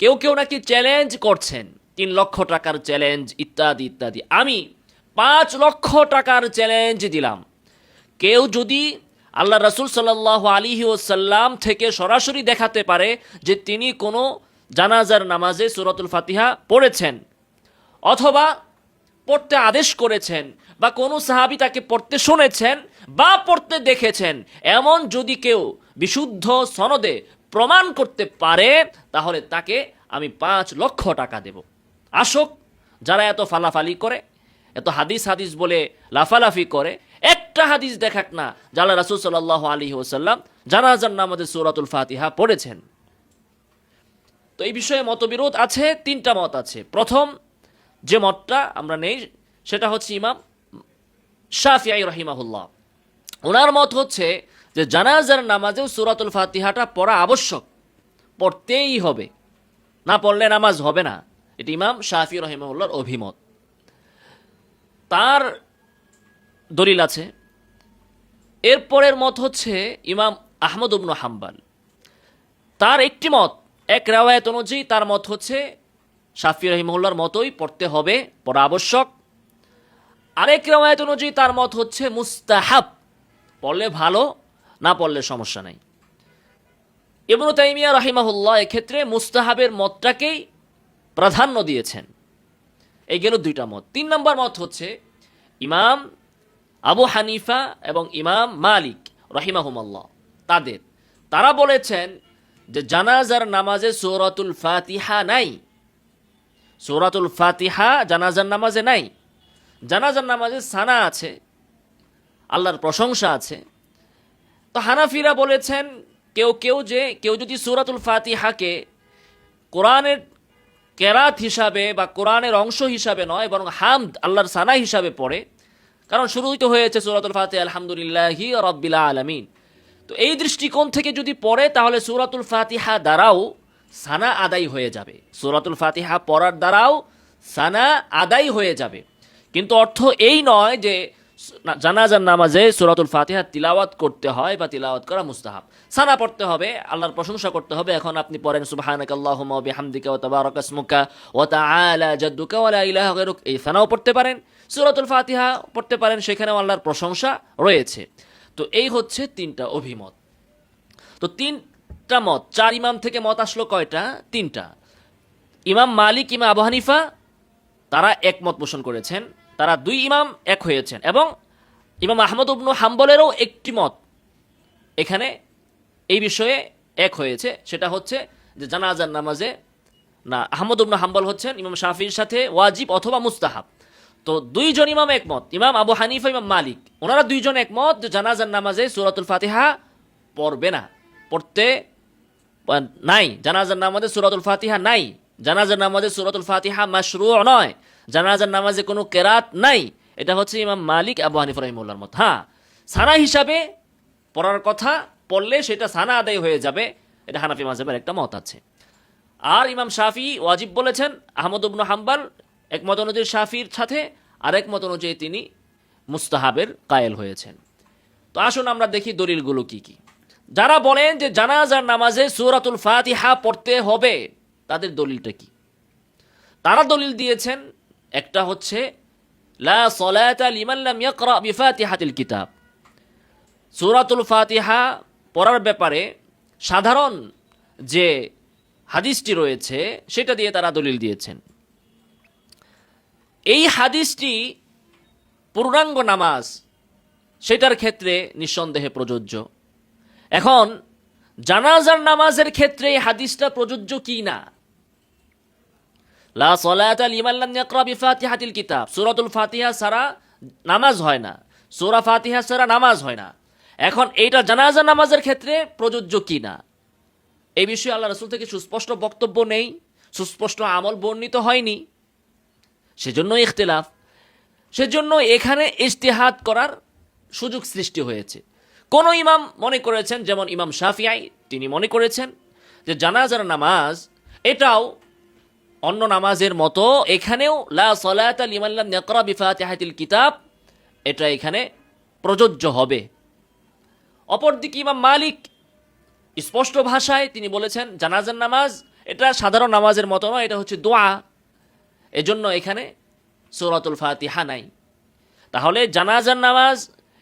কেউ কেউ নাকি চ্যালেঞ্জ করছেন। তিন লক্ষ টাকার চ্যালেঞ্জ ইত্যাদি ইত্যাদি। আমি পাঁচ লক্ষ টাকার চ্যালেঞ্জ দিলাম। কেউ যদি আল্লাহ রসুল সাল্লাহ আলিহি ওসাল্লাম থেকে সরাসরি দেখাতে পারে যে তিনি কোনো জানাজার নামাজে সুরতুল ফাতিহা পড়েছেন, অথবা পড়তে আদেশ করেছেন, বা কোনো সাহাবি তাকে পড়তে শুনেছেন, বা পড়তে দেখেছেন, এমন যদি কেউ বিশুদ্ধ সনদে প্রমাণ করতে পারে, তাহলে তাকে আমি পাঁচ লক্ষ টাকা দেব। আসুক, যারা এত ফালাফালি করে, এত হাদিস হাদিস বলে লাফালাফি করে, একটা হাদিস দেখাক না জালা রাসুল সাল্লাহ আলী ওসাল্লাম জানাজার নামাজে সৌরাতুল ফাতিহা পড়েছেন। তো এই বিষয়ে মতবিরোধ আছে, তিনটা মত আছে। প্রথম, যে মতটা আমরা নেই, সেটা হচ্ছে ইমাম শাফিআই রহিমাহুল্লাহ। ওনার মত হচ্ছে যে জানাজার নামাজেও সুরাতুল ফাতিহাটা পড়া আবশ্যক, পড়তেই হবে। না পড়লে নামাজ হবে না। এটি ইমাম শাফি রহিমাহুল্লাহর অভিমত। তার দলিল আছে এরপরের মত হচ্ছে ইমাম আহমদ উবনু হাম্বাল। তার একটি মত, এক রেওয়ায়ত অনুযায়ী তার মত হচ্ছে, শাফি রহিমুল্লার মতোই পড়তে হবে, পড়া আবশ্যক। আরেক রেওয়ায়ত অনুযায়ী তার মত হচ্ছে মুস্তাহাব, পড়লে ভালো না পড়লে সমস্যা নাই। ইবনু তাইমিয়া রাহিমাহুল্লাহ এক্ষেত্রে মুস্তাহাবের মতটাকেই প্রাধান্য দিয়েছেন। এই গেল দুইটা মত। তিন নম্বর মত হচ্ছে, ইমাম আবু হানিফা এবং ইমাম মালিক রহিমাহুমাল্লাহ, তাদের। তারা বলেছেন যে জানাজার নামাজে সৌরাতুল ফাতিহা নাই। সৌরাতুল ফাতিহা জানাজার নামাজে নাই। জানাজার নামাজে সানা আছে, আল্লাহর প্রশংসা আছে। তো হানাফিরা বলেছেন, কেউ কেউ যে, কেউ যদি সৌরাতুল ফাতিহাকে কোরআনের কেরাত হিসাবে বা কোরআনের অংশ হিসাবে নয়, বরং হামদ, আল্লাহর সানা হিসাবে পড়ে, কারণ শুরুই তো হয়েছে সৌরাতুল ফাতিহা, আলহামদুলিল্লাহি রব্বিল আলমিন। তো এই দৃষ্টিকোণ থেকে যদি পড়ে, তাহলে সৌরাতুল ফাতিহা দ্বারাও সানা আদায় হয়ে যাবে। সৌরাতুল ফাতিহা পড়ার দ্বারাও সানা আদায় হয়ে যাবে। কিন্তু অর্থ এই নয় যে জানাজার নামাজে সুরাতুল ফাতিহা তিলাওয়াত করতে হয় বা তিলাওয়াত করা মুস্তাহাব। সানা পড়তে হবে, আল্লাহর প্রশংসা করতে হবে। এখন আপনি পড়েন সুবহানাক আল্লাহুম্মা বিহামদিকা ওয়া তাবারাকা ইসমুকা ওয়া তাআলা ওয়া লা ইলাহা এই সানাও পড়তে পারেন, সুরাতুল ফাতিহা পড়তে পারেন, সেখানেও আল্লাহর প্রশংসা রয়েছে। তো এই হচ্ছে তিনটা অভিমত। তো তিনটা মত, চার ইমাম থেকে মত আসলো কয়টা? তিনটা। ইমাম মালিক, ইমাম আবু হানিফা, তারা একমত পোষণ করেছেন। তারা দুই ইমাম এক হয়েছেন। এবং ইমাম আহমদ উবনু হাম্বলেরও একটি মত এখানে এই বিষয়ে এক হয়েছে। সেটা হচ্ছে যে জানাজার নামাজে না, আহমদ উবনু হাম্বল হচ্ছেন ইমাম শাফির সাথে ওয়াজিব অথবা মুস্তাহাব। তো দুইজন ইমাম একমত, ইমাম আবু হানিফা, ইমাম মালিক। ওনারা দুইজন একমত যে জানাজার নামাজে সুরাতুল ফাতিহা পড়বে না, পড়তে নাই। জানাজার নামাজে সুরাতুল ফাতিহা নাই। জানাজার নামাজে সুরাতুল ফাতিহা মাশরু নয়। জানাজার নামাজে কোনো কেরাত নাই। এটা হচ্ছে ইমাম মালিক আবু হানিফ রহিমুল্লার মত। হ্যাঁ সানা হিসাবে পড়ার কথা পড়লে সেটা সানা আদায় হয়ে যাবে। এটা হানাফি মাঝহের একটা মত আছে। আর ইমাম শাফি ওয়াজিব বলেছেন, আহমদ উবনু হাম্বাল এক মত অনুযায়ী শাফির সাথে আরেক মত অনুযায়ী তিনি মুস্তাহাবের কায়েল হয়েছেন। তো আসুন আমরা দেখি দলিলগুলো কি কি। যারা বলেন যে জানাজার নামাজে সুরাতুল ফাতিহা পড়তে হবে, তাদের দলিলটা কি? তারা দলিল দিয়েছেন একটা হচ্ছে, লা সলাতা লিমান লাম ইয়াকরা বিফাতিহাতিল কিতাব। সূরাতুল ফাতিহা পড়ার ব্যাপারে সাধারণ যে হাদিসটি রয়েছে, সেটা দিয়ে তারা দলিল দিয়েছেন। এই হাদিসটি পূর্ণাঙ্গ নামাজ, সেটার ক্ষেত্রে নিঃসন্দেহে প্রযোজ্য। এখন, জানাজার নামাজের ক্ষেত্রে এই হাদিসটা প্রযোজ্য কি না? লা সলাত লিমান লাম ইয়াকরা বিফাতিহাতিল কিতাব। সূরাতুল ফাতিহা ছাড়া নামাজ হয় না। সূরা ফাতিহা ছাড়া নামাজ হয় না। এখন এইটা জানাজা নামাজের ক্ষেত্রে প্রযোজ্য কি না এই বিষয়ে আল্লাহ রসুল থেকে সুস্পষ্ট বক্তব্য নেই, সুস্পষ্ট আমল বর্ণিত হয়নি। সেজন্য ইখতিলাফ। সেজন্য এখানে ইজতিহাদ করার সুযোগ সৃষ্টি হয়েছে। কোন ইমাম মনে করেছেন, যেমন ইমাম শাফিয়াই তিনি মনে করেছেন যে জানাজার নামাজ, এটাও অন্য নামাজের মতো এখানেও, লা সলাত লিমাল্লাম নেকরা বিফাতিহাতিল কিতাব এটা এখানে প্রযোজ্য হবে। অপরদিকে ইমাম মালিক স্পষ্ট ভাষায় তিনি বলেছেন, জানাজার নামাজ এটা সাধারণ নামাজের মতো নয়, এটা হচ্ছে দোয়া। এজন্য এখানে সৌরাতুল ফাতিহা নাই। তাহলে জানাজার নামাজ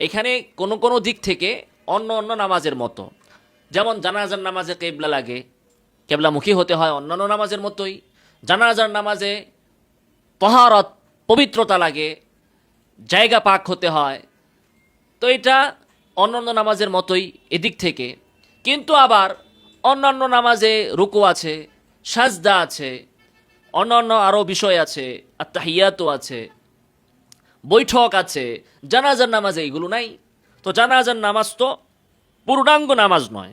এখানে কোনো কোনো দিক থেকে অন্য অন্য নামাজের মতো। যেমন জানাজার নামাজে কেবলা লাগে, কেবলামুখী হতে হয় অন্যান্য নামাজের মতোই। জানাজার নামাজে তহারত, পবিত্রতা লাগে, জায়গা পাক হতে হয়। তো এটা অন্যান্য নামাজের মতোই এদিক থেকে। কিন্তু আবার অন্যান্য নামাজে রুকু আছে, সাজদা আছে, অন্যান্য আরও বিষয় আছে আত্মাহিয়াতও আছে, বৈঠক আছে, জানাজার নামাজে এইগুলো নাই। তো জানাজার নামাজ তো পূর্ণাঙ্গ নামাজ নয়।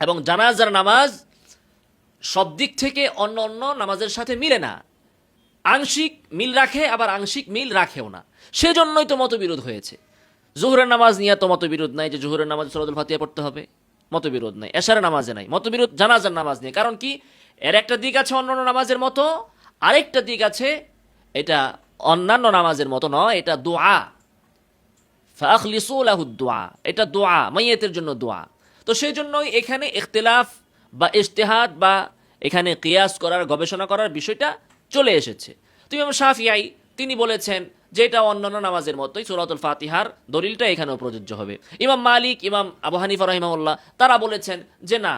এবং জানাজার নামাজ সব দিক থেকে অন্য অন্য নামাজের সাথে মিলে না। আংশিক মিল রাখে, আবার আংশিক মিল রাখেও না। সেজন্যই তো মতবিরোধ হয়েছে। জোহরের নামাজ নিয়ে তো মতবিরোধ নাই যে জোহরের নামাজ সরাদুল ফাতিয়া পড়তে হবে। মতবিরোধ নাই, এশারের নামাজে নাই, মতবিরোধ, জানাজার নামাজ নিয়ে কারণ কি? এর একটা দিক আছে অন্যান্য নামাজের মতো, আরেকটা দিক আছে এটা অন্যান্য নামাজের মতো নয়, এটা দোয়া। ফাখলিসুলাহু দোয়া, এটা দোয়া, মাইয়েতের জন্য দোয়া। তো সেই জন্যই এখানে ইখতিলাফ বা ইজতেহাদ বা এখানে কিয়াস করার, গবেষণা করার বিষয়টা চলে এসেছে। তো ইমাম শাফিয়াই তিনি বলেছেন যে এটা অন্যান্য নামাজের মতোই সুরাতুল ফাতিহার দলিলটা এখানেও প্রযোজ্য হবে। ইমাম মালিক, ইমাম আবু হানিফা রহিমাউল্লাহ তারা বলেছেন যে না,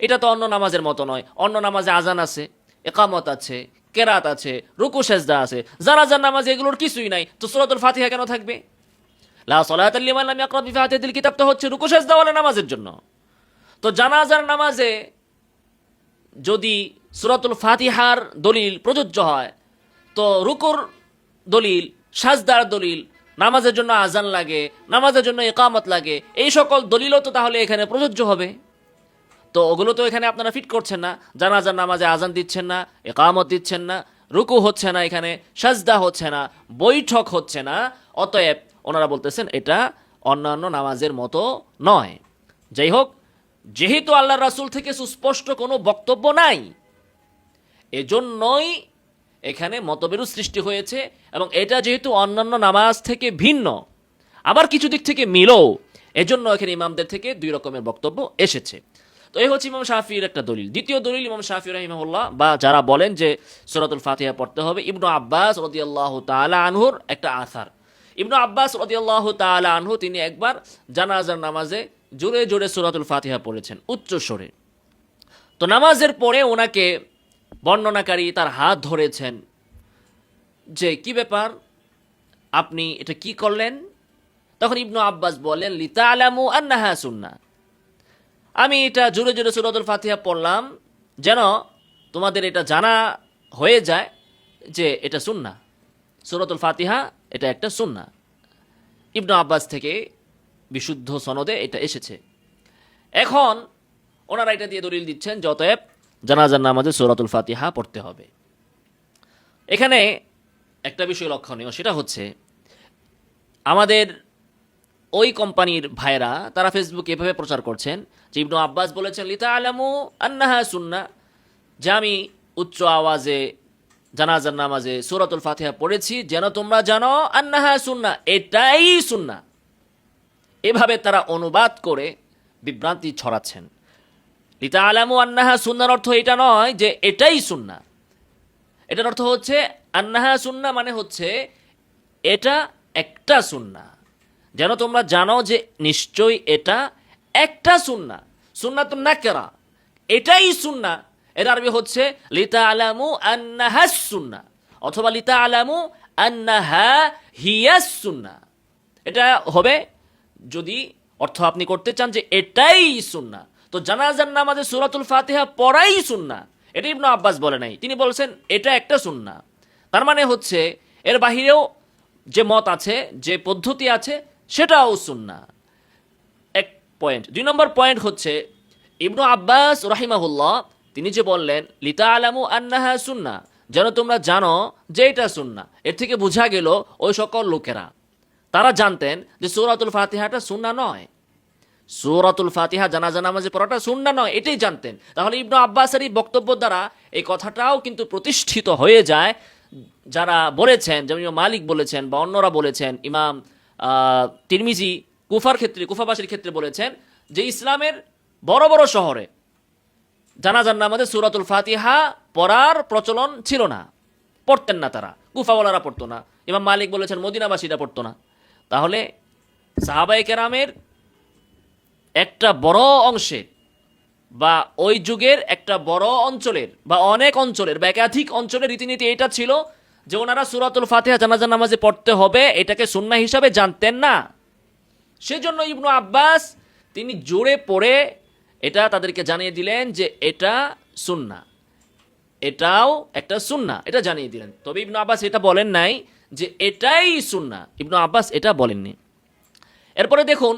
এটা তো অন্য নামাজের মতো নয়। অন্য নামাজে আজান আছে, একামত আছে, কেরাত আছে, রুকু, সেজদা আছে। জানাজার নামাজ এগুলোর কিছুই নাই, তো সুরাতুল ফাতিহা কেন থাকবে? লা সলাত লিমান লাম ইয়াকরা বিফাতিহাতিল কিতাব তো হচ্ছে রুকু সেজদা ওয়ালা নামাজের জন্য। তো জানাজার নামাজে যদি সুরাতুল ফাতিহার দলিল প্রযোজ্য হয়, তো রুকুর দলিল, সাজদার দলিল, নামাজের জন্য আজান লাগে, নামাজের জন্য একামত লাগে, এই সকল দলিলও তো তাহলে এখানে প্রযোজ্য হবে। তো ওগুলো তো এখানে আপনারা ফিট করছেন না, জানাজার নামাজে আজান দিচ্ছেন না একামত দিচ্ছেন না, রুকু হচ্ছে না এখানে, সাজদা হচ্ছে না, বৈঠক হচ্ছে না, অতএব ওনারা বলতেছেন এটা অন্যান্য নামাজের মতো নয়। যাই হোক যেহেতু আল্লাহ রাসুল থেকে সুস্পষ্ট কোনো বক্তব্য নাই, এজন্যই এখানে মতবিরোধ সৃষ্টি হয়েছে এবং এটা যেহেতু অন্যান্য নামাজ থেকে ভিন্ন, আবার কিছু দিক থেকে মিলও, এজন্য এখানে ইমামদের থেকে দুই রকমের বক্তব্য এসেছে। তো এই হচ্ছে ইমাম শাফির একটা দলিল। দ্বিতীয় দলিল ইমাম শাফি রহিমাহুল্লাহ বা যারা বলেন যে সূরাতুল ফাতিহা পড়তে হবে, ইবনু আব্বাস রাদিয়াল্লাহু তাআলা আনহুর একটা আসার। ইবনু আব্বাস রাদিয়াল্লাহু তাআলা আনহু, তিনি একবার জানাজার নামাজে জোরে জোরে সূরাতুল ফাতিহা পড়েছেন, উচ্চ স্বরে। তো নামাজের পরে ওনাকে বর্ণনাকারী তার হাত ধরেছেন যে, কি ব্যাপার? আপনি এটা কি করলেন? তখন ইবনু আব্বাস বলেন লিতা আলামু আন্নাহা সুন্না আমি এটা জোরে জোরে সুরাতুল ফাতিহা পড়লাম যেন তোমাদের এটা জানা হয়ে যায় যে এটা সুন্না সুরাতুল ফাতিহা এটা একটা সুন্না ইবনু আব্বাস থেকে বিশুদ্ধ সনদে এটা এসেছে। এখন ওনারা এটা দিয়ে দলিল দিচ্ছেন, যতএব জানাজার নামাজে সৌরাতুল ফাতিহা পড়তে হবে। এখানে একটা বিষয় লক্ষণীয়, সেটা হচ্ছে আমাদের ওই কোম্পানির ভাইরা তারা ফেসবুকে এভাবে প্রচার করছেন যে ইবনু আব্বাস বলেছেন লিতা আলামু আন্নাহা সুন্না। যে আমি উচ্চ আওয়াজে জানাজার নামাজে সৌরাতুল ফাতিহা পড়েছি, যেন তোমরা জানো আন্নাহা সুন্না, এটাই সুন্না। এভাবে তারা অনুবাদ করে বিভ্রান্তি ছড়াচ্ছেন। লিতা আলামু আন্নাহা সুন্নার অর্থ এটা নয় যে এটাই সুন্না। এটার অর্থ হচ্ছে আন্নাহা সুন্না মানে হচ্ছে এটা একটা সুন্না। যেন তোমরা জানো যে নিশ্চয়ই এটা একটা সুন্না। সুন্না তো নাকেরা, এটাই সুন্না। এর আরবি হচ্ছে লিতা আলামু আন্নাহা সুন্না অথবা লিতা আলামু আন্নাহা হিয়াস সুন্না। এটা হবে যদি অর্থ আপনি করতে চান যে এটাই সুন্না তো জানাজার নামাজে সুরাতুল ফাতিহা পড়াই সুন্না এটা ইবনু আব্বাস বলে নাই। তিনি বলছেন, এটা একটা সুন্না তার মানে হচ্ছে, এর বাহিরেও যে মত আছে, যে পদ্ধতি আছে, সেটাও সুন্না এক পয়েন্ট। দুই নম্বর পয়েন্ট হচ্ছে, ইবনু আব্বাস রাহিমাহুল্লাহ, তিনি যে বললেন লিতা আলামু আন্নাহা সুন্না যেন তোমরা জানো যে এটা সুন্না এর থেকে বোঝা গেল, ওই সকল লোকেরা তারা জানতেন যে সৌরাতুল ফাতিহাটা সুন্না নয়। সৌরাতুল ফাতিহা, জানাজা নামাজে পড়াটা সুন্না নয়, এটাই জানতেন। তাহলে ইবনু আব্বাসের এই বক্তব্য দ্বারা এই কথাটাও কিন্তু প্রতিষ্ঠিত হয়ে যায়। যারা বলেছেন, যেমন মালিক বলেছেন বা অন্যরা বলেছেন, ইমাম তিরমিজি, কুফার ক্ষেত্রে, কুফাবাসীর ক্ষেত্রে বলেছেন যে ইসলামের বড় বড় শহরে জানাজার নামাজে সুরাতুল ফাতিহা পড়ার প্রচলন ছিল না। পড়তেন না তারা। কুফাওয়ালারা পড়তো না। ইমাম মালিক বলেছেন, মদিনাবাসীরা পড়তো না। তাহলে সাহাবাই কেরামের একটা বড় অংশের বা ওই যুগের একটা বড় অঞ্চলের বা অনেক অঞ্চলের বা একাধিক অঞ্চলের রীতিনীতি এটা ছিল যে ওনারা সুরাতুল ফাতিহা জানাজা নামাজে পড়তে হবে, এটাকে সুন্না হিসাবে জানতেন না। সেজন্য ইবনু আব্বাস তিনি জোরে পড়ে এটা তাদেরকে জানিয়ে দিলেন যে এটা সুন্না এটাও একটা সুন্না এটা জানিয়ে দিলেন। তবে ইবনু আব্বাস এটা বলেন নাই যে এটাই সুন্না ইবনু আব্বাস এটা বলেননি। এরপরে দেখুন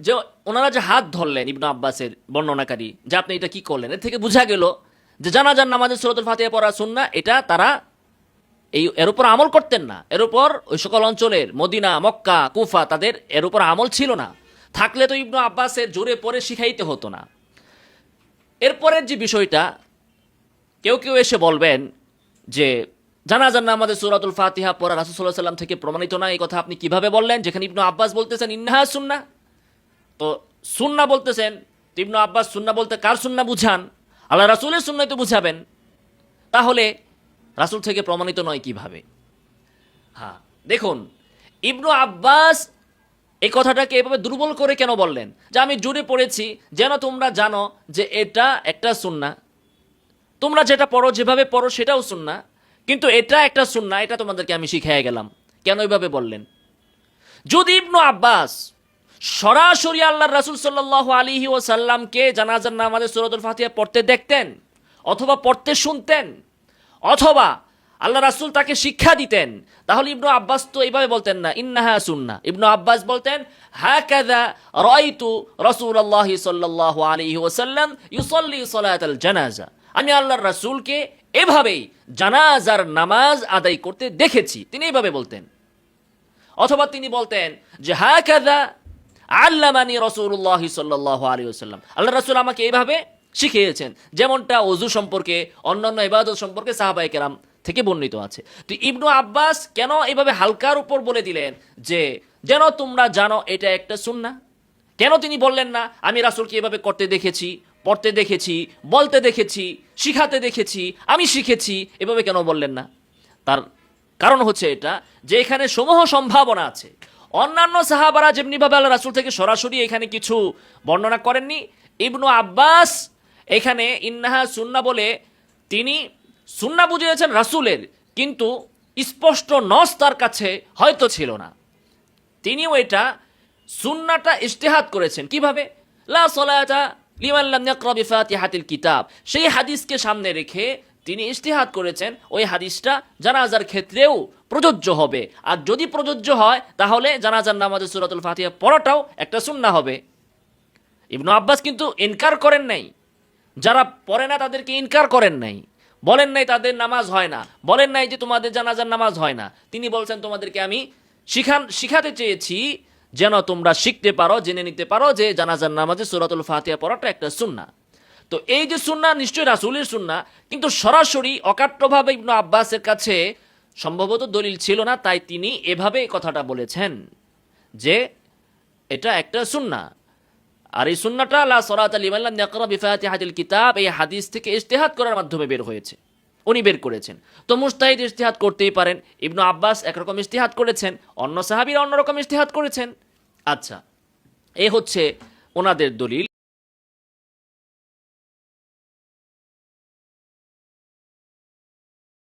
যে ওনারা যে হাত ধরলেন ইবনু আব্বাসের বর্ণনাকারী, যে আপনি এটা কি করলেন? এর থেকে বোঝা গেল যে জানাজান নামাজের সুরতুল ফাতিহা পড়া সুন্না এটা তারা এই, এর উপর আমল করতেন না। এর উপর ওই সকল অঞ্চলের মদিনা, মক্কা, কুফা, তাদের এর উপর আমল ছিল না। থাকলে তো ইবনু আব্বাসের জোরে পরে শিখাইতে হতো না। এরপরের যে বিষয়টা, কেউ কেউ এসে বলবেন যে জানাজান আমাদের সুরাতুল ফাতিহা পড়া রাসুসাল্লাহ সাল্লাম থেকে প্রমাণিত না এই কথা আপনি কীভাবে বললেন? যেখানে ইবনু আব্বাস বলতেছেন, ইন্নাহা সুন্না তো সুন্না বলতেছেন ইবনু আব্বাস সুন্না বলতে কার সুন্না বুঝান? আল্লাহ রাসুলের সুন্নাই তো বুঝাবেন। তাহলে রাসুল থেকে প্রমাণিত নয় কীভাবে? হ্যাঁ দেখুন, ইবনু আব্বাস এই কথাটাকে এভাবে দুর্বল করে কেন বললেন? যে আমি জুড়ে পড়েছি, যেন তোমরা জানো যে এটা একটা সুন্না তোমরা যেটা পড়ো, যেভাবে পড়ো সেটাও সুন্না কিন্তু এটা একটা সুন্না এটা তোমাদেরকে আমি শিখিয়ে গেলাম। কেন এইভাবে বললেন? যদি ইবনু আব্বাস সরাসরি আল্লাহ রাসুল সাল্লাহ আলিহি ও সাল্লামকে জানাজার নামাজে সুরতুল ফাতিহা পড়তে দেখতেন, অথবা পড়তে শুনতেন, অথবা আল্লাহ রাসুল তাকে শিক্ষা দিতেন, তাহলে ইবনু আব্বাস তো এইভাবে বলতেন না, ইন্নাহা সুন্না ইবনু আব্বাস বলতেন হ্যাঁ কাদা রয়তু রসুল আল্লাহ সাল্লাহ আলিহি ওসাল্লাম ইউসল্লি আল জানাজা। আমি আল্লাহর রাসুলকে এভাবেই জানাজার নামাজ আদায় করতে দেখেছি। তিনি এইভাবে বলতেন। অথবা তিনি বলতেন যে হ্যাঁ কাদা আল্লামানি রসুল্লাহ সাল্লাহ আলী সাল্লাম আল্লাহ রসুল আমাকে এইভাবে শিখিয়েছেন, যেমনটা অজু সম্পর্কে, অন্যান্য ইবাদত সম্পর্কে সাহাবাই কেরাম থেকে বর্ণিত আছে। তো ইবনু আব্বাস কেন এইভাবে হালকার উপর বলে দিলেন যে, যেন তোমরা জানো এটা একটা সুন্না কেন তিনি বললেন না, আমি রাসুলকে এভাবে করতে দেখেছি পড়তে দেখেছি, বলতে দেখেছি, শিখাতে দেখেছি, আমি শিখেছি, এভাবে কেন বললেন না? তার কারণ হচ্ছে এটা যে এখানে সমূহ সম্ভাবনা আছে। অন্যান্য সাহাবারা যেমনিভাবে আল্লাহ রাসুল থেকে সরাসরি এখানে কিছু বর্ণনা করেননি, ইবনু আব্বাস এখানে ইন্নাহা সুন্না বলে তিনি সুন্না বুঝিয়েছেন রাসুলের, কিন্তু স্পষ্ট নস তার কাছে হয়তো ছিল না। তিনিও এটা সুন্নাটা ইজতেহাদ করেছেন। কীভাবে? লা সলাতা লিমান লাম ইয়াকরা বিফাতিহাতিল কিতাব। সেই হাদিসকে সামনে রেখে তিনি ইজতেহাদ করেছেন, ওই হাদিসটা জানাজার ক্ষেত্রেও প্রযোজ্য হবে। আর যদি প্রযোজ্য হয়, তাহলে জানাজার নামাজে সূরাতুল ফাতিহা পড়াটাও একটা সুন্নাহ হবে। ইবনু আব্বাস কিন্তু ইনকার করেন নাই। যারা পড়ে না, তাদেরকে ইনকার করেন নাই। বলেন নাই, তাদের নামাজ হয় না। বলেন নাই যে তোমাদের জানাজার নামাজ হয় না। তিনি বলছেন, তোমাদেরকে আমি শিখান শিখাতে চেয়েছি যেন তোমরা শিখতে পারো, জেনে নিতে পারো যে জানাজার নামাজে সুরাতুল ফাতিহা পড়াটা একটা সুন্না তো এই যে সুন্না নিশ্চয়ই রাসুলের সুন্না কিন্তু সরাসরি অকাট্যভাবে ইবনু আব্বাসের কাছে সম্ভবত দলিল ছিল না, তাই তিনি এভাবে কথাটা বলেছেন যে এটা একটা সুন্না আর এই সুন্নাটা লা সরাত আলিমাল্লাম ইয়াকরা বিফাতিহাতিল কিতাব, এই হাদিস থেকে ইজতিহাদ করার মাধ্যমে বের হয়েছে। উনি বের করেছেন। তো মুস্তাহিদ ইশতেহাত করতেই পারেন। ইবনু আব্বাস একরকম ইশতেহাত করেছেন, অন্য সাহাবীরা অন্যরকম ইজতিহাদ করেছেন। আচ্ছা এ হচ্ছে ওনাদের দলিল।